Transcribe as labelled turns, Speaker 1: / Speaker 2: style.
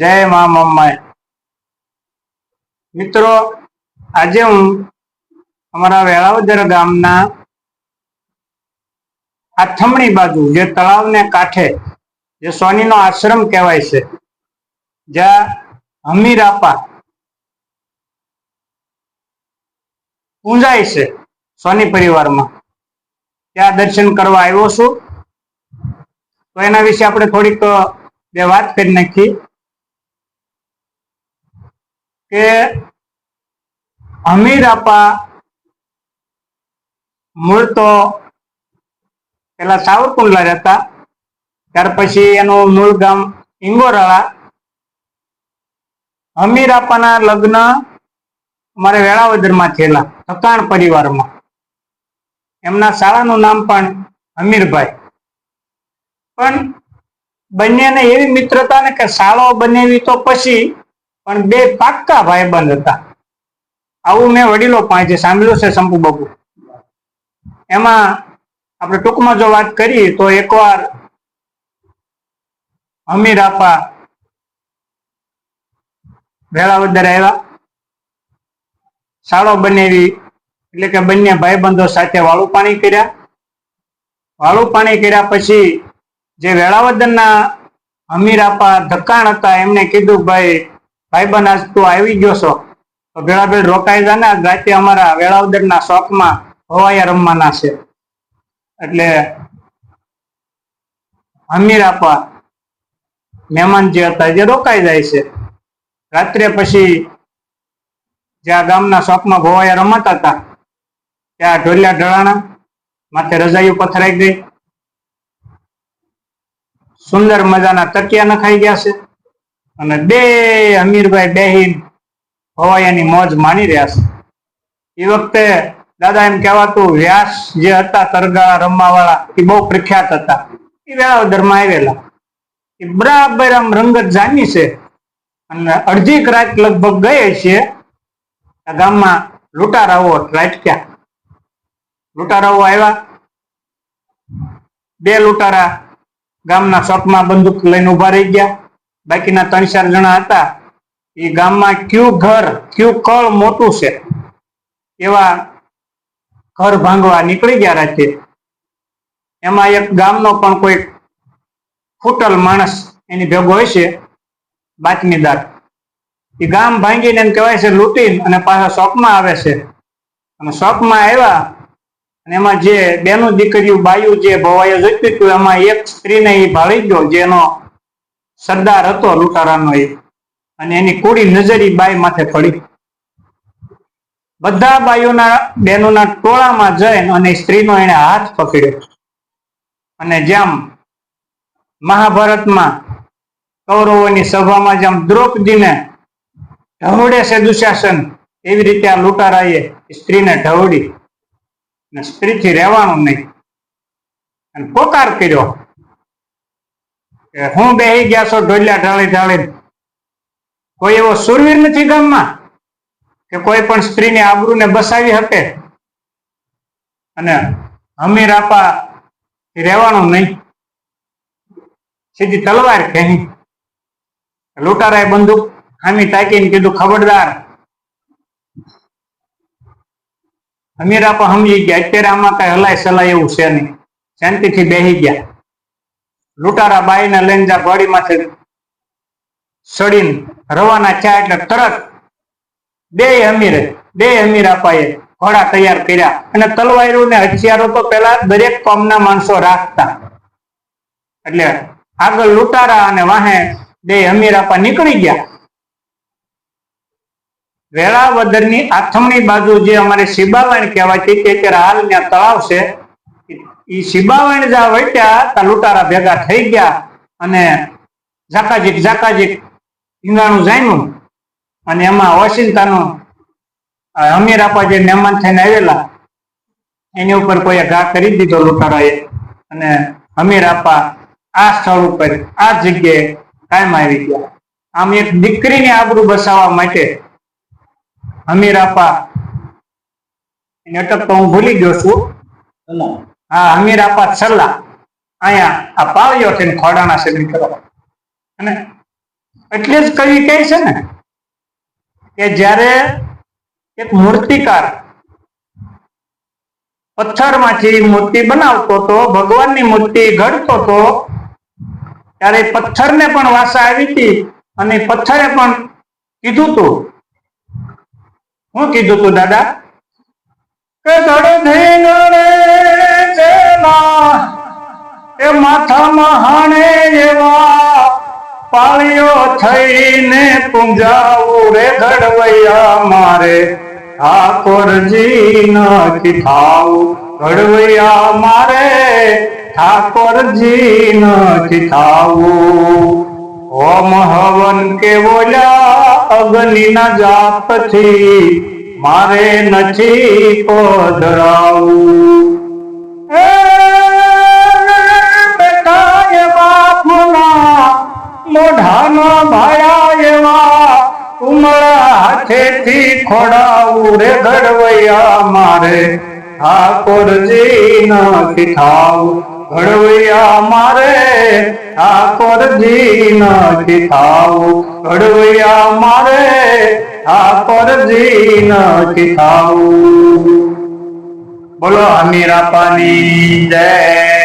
Speaker 1: જય મા મમ્માય. મિત્રો, આજે હું અમારા વેળાવદર ગામના આથમણી બાજુ જે તળાવને કાંઠે, જે સોનીનો આશ્રમ કહેવાય છે, જ્યાં હમીરાપા પૂંજાય છે સોની પરિવારમાં. ત્યાં દર્શન કરવા આવ્યો છું. તો એના વિશે આપણે થોડીક બે વાત કરી નાખી કે અમીરાપા મૂળ તો પેલા સાવરકુંડલા રહેતા ત્યાર પછી એનું મૂળ ગામ ઇંગોરાળા અમીરાપાના લગ્ન અમારે વેળાવદરમાં થયેલા થકાણ પરિવારમાં. એમના શાળાનું નામ પણ અમીરભાઈ. પણ બંનેને એવી મિત્રતા ને કે શાળાઓ બનેવી તો પછી પણ બે પાક્કા ભાઈબંધ હતા. આવું મેં વડીલો પાંચે સાંભળ્યું છે શંપુ બાબુ એમાં આપણે ટૂંકમાં જો વાત કરીએ તો એકવાર અમીર આપા વેળાવદર આવ્યા. શાળો બનેવી એટલે કે બંને ભાઈબંધો સાથે વાળું પાણી કર્યા. વાળું પાણી કર્યા પછી જે વેળાવદરના અમીર આપા ધક્કાણ હતા, એમને કીધું, ભાઈ ભાઈબંધ, આજ તું આવી ગયો છો? તો ભેળા રોકાઈ જા ને. રાતે અમારા વેળાવદરના શોખમાં હવાયા રમવાના છે. એટલે અમીર આપા મહેમાન જે હતા જે રોકાઈ જાય છે. રાત્રે પછી જ્યાં ગામના શોખમાં ભોવાયા રમાતા હતા, ત્યાં ઢોલિયા ઢળાણા માથે રજાઈ પથરાઈ ગઈ. સુંદર મજાના તકિયા નખાઈ ગયા છે. અને બે અમીરભાઈ બેહીન ભવાયાની મોજ માણી રહ્યા છે. એ વખતે દાદા એમ કહેવાતું, વ્યાસ જે હતા તરગાળા રમવા વાળા એ બહુ પ્રખ્યાત હતા. એ વેળાવદરમાં આવેલા. એ બરાબર આમ રંગત જામી છે. અને અડધી રાત લગભગ ગઈ છે. આ ગામમાં લૂંટારાઓ રાટક્યા લૂંટારાઓ આવ્યા. બે લૂંટારા ગામના ચોકમાં બંદૂક લઈને ઊભા રહી ગયા. બાકીના ત્રણ ચાર જણા હતા, એ ગામમાં ક્યુ ઘર, ક્યુ કળ મોટું છે? એવા ઘર ભાંગવા નીકળી ગયા રાતે. એમાં એક ગામનો પણ કોઈ ફૂટલ માણસ એની ભેગો હોય છે, બાતમીદાર. એ ગામ ભાંગીને એમ કહેવાય છે, લૂંટીને અને પાછા શોપમાં આવે છે. અને શોપમાં આવ્યા અને એમાં જે બેનું દીકરીયું, બાયું જે ભવાયો જોઈતું હતું, એમાં એક સ્ત્રીને એ ભાળી ગયો, જેનો સરદાર હતો લૂંટારાનો એ. અને એની કુડી નજરી બાઈ માથે પડી. બધા બાઈઓના બહેનોના ટોળામાં જઈને અને સ્ત્રીનો એને હાથ પકડ્યો. અને જેમ મહાભારતમાં કૌરવોની સભામાં જેમ દ્રૌપદીને ઢવડે છે દુશાસન, એવી રીતે આ લૂંટારાએ સ્ત્રીને ઢવડી સ્ત્રીથી રહેવાનું નહીં. અને પોકાર કર્યો. હું બેહી ગયા છો, ઢોલિયા ઢાળી ઢાળી કોઈ એવો સુરવીર નથી ગામમાં? કે કોઈ પણ સ્ત્રીની આબરૂને બસાવી શકે? અને હમીર આપા રહેવાનું નહીં. સીધી તલવાર કહી લૂંટારાએ બંદૂક હામી તાકીને કીધું, ખબરદાર. અમીર આપા સમજી ગયા, અત્યારે આમાં કઈ હલાય સલાય એવું છે નહીં. શાંતિથી બેહી ગયા. લૂંટારા બાઈને લઈને જ્યાં ઘોડીમાંથી સડીને રવાના થયા એટલે તરત બે અમીરે, બે અમીર અપાએ ઘોડા તૈયાર કર્યા. અને તલવારો ને હથિયારો તો પેલા દરેક કોમના માણસો રાખતા. એટલે આગળ લૂંટારા અને વાહે બે અમીર આપા નીકળી ગયા. વેળાવદરની આથમણી બાજુ જે અમારે શિબાવાણ કહેવાય તે અત્યારે હાલ ત્યાં તળાવ છે. એ શિબાવાણ જા વટ્યા તા લૂંટારા ભેગા થઈ ગયા અને ઝાકાજીક ઝાકાજીક ઈંગાણું જાણ્યું અને એમાં ઓશિંતાનો અમીર આપા જે થઈને આવેલા. એની ઉપર કોઈએ ઘા કરી દીધો લૂંટારાએ અને અમીર આપા આ સ્થળ ઉપર, આ જગ્યાએ કાયમ આવી ગયા. આમ એક દીકરીની આબરૂ બસાવવા માટે અમીર આપા. એને અટક તો હું ભૂલી ગયો છું. હા અમીર આપા છલ્લા. અહીંયા આ પાળ્યો છે ખોડાના સેવન કરવા અને એટલે જ કવિ કહે છે ને, કે જ્યારે એક મૂર્તિકાર પથ્થરમાંથી મૂર્તિ બનાવતો હતો, ભગવાનની મૂર્તિ ઘડતો તો ત્યારે પથ્થરને પણ વાસા આવી હતી અને પથ્થરે પણ કીધું તું. શું કીધું તું દાદા? કે ના, એ માથામાં હાણે એવા પાળીઓ થઈને પૂંજાવું રે ઘડવૈયા મારે. ઠાકોરજી નથી ઘડવૈયા મારે. ઠાકોરજી નથી ઓમ હવન કે બોલ્યા અગ્નિના જાપથી મારે નથી પધરાવું. મોઢાનો ભાયા એવા ઉમળા હાથેથી ખોડાવું રે ઘડવૈયા મારે ઠાકોરજી ના થાવું ઘડવૈયા મારે ઠાકોરજી નથી થાવું ઘડવૈયા મારે ઠાકોરજી નથી થાવું બોલો હમીરાપાની જય.